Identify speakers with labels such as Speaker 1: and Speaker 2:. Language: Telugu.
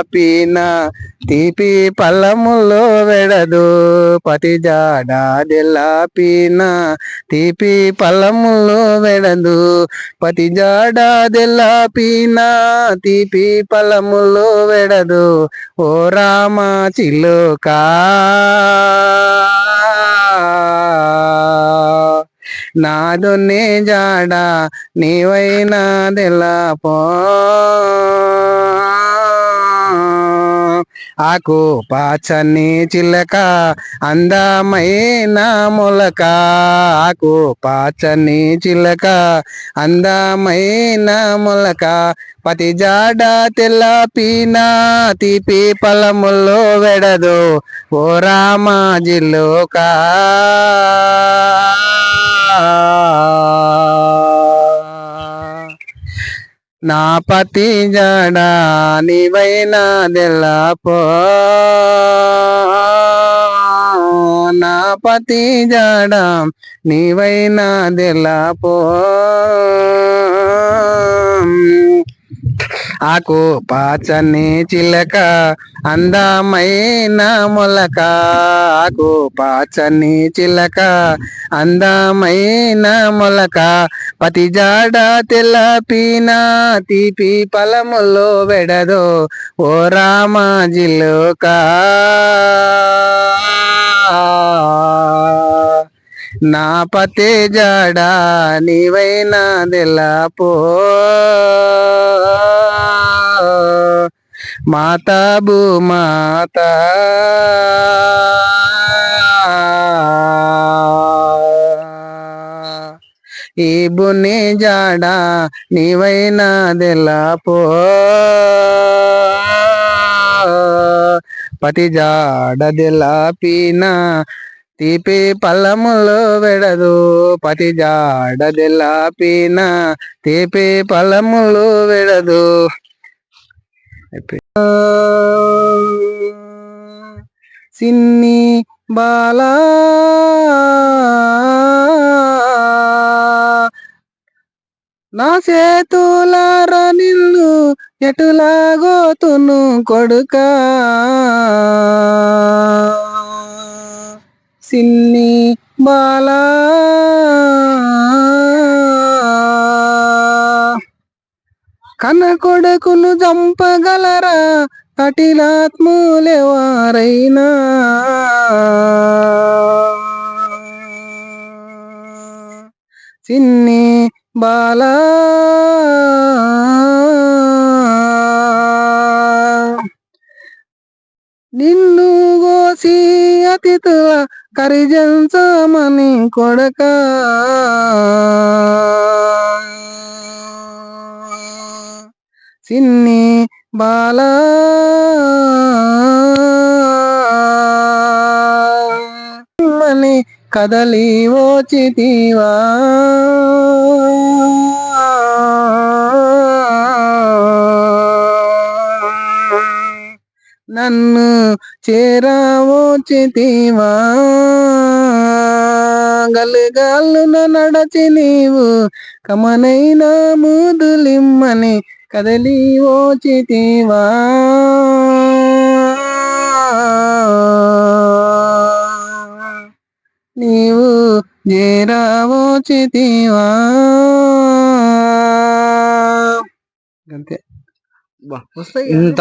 Speaker 1: పీన తీపి పల్లములో వెడదు. పతి జాడ పీన తీపి పల్లములో వెడదు. పతి జాడ పీన తీపి పల్లములో వెడదు. ఓ రామ చిలుకా. నాదునే జాడ నీవైనా పో ఆకు పాచని చిలక అందమైన మొలక. ఆకు పాచని చిలక అందమైన మొలక. పతి జాడ తెల్ల పీనా తీపి పలముల్లో వెడదు. ఓ రామాజిల్లోకా నా పతి జడా నీవైనా దెల్లపో నా పతి జడా నీవైనా దెల్లపో ఆకు పాచని చిలక అందమైన మొలక. ఆకు పాచని చిలక అందమైన మొలక. పతి జాడ తెల్లపీన తీపి పలములో వెడదో ఓ రామ జిల్లుక నా పతే జాడా నీవైనా పో మాతా భూమాత ఈ బుని జాడా నీవైనా పో. పతి జాడ పీనా. తీపి పల్లములు వెడదు. పతి జాడ పీన. తీపి పల్లములు వెడదు. సిన్ని బాలా నా చేతులార నిన్ను ఎటులాగోతును కొడుకా? సిన్ని బాలా కన్న కొడుకును చంపగలరా కఠినాత్ములెవారైనా? చిన్ని బాలా. నిన్ను గోసి అతిథుల కరిజంచమని కొడక. సిన్ని బాలా. మని కదలి ఓచితివా నన్ను చేరావోచితివా గల్లుగాళ్ళున నడచి నీవు. కమనైనా ముదులిమ్మని కదలి ఓచితివా నీవు చేరావోచితివా అంతే.
Speaker 2: ఇంత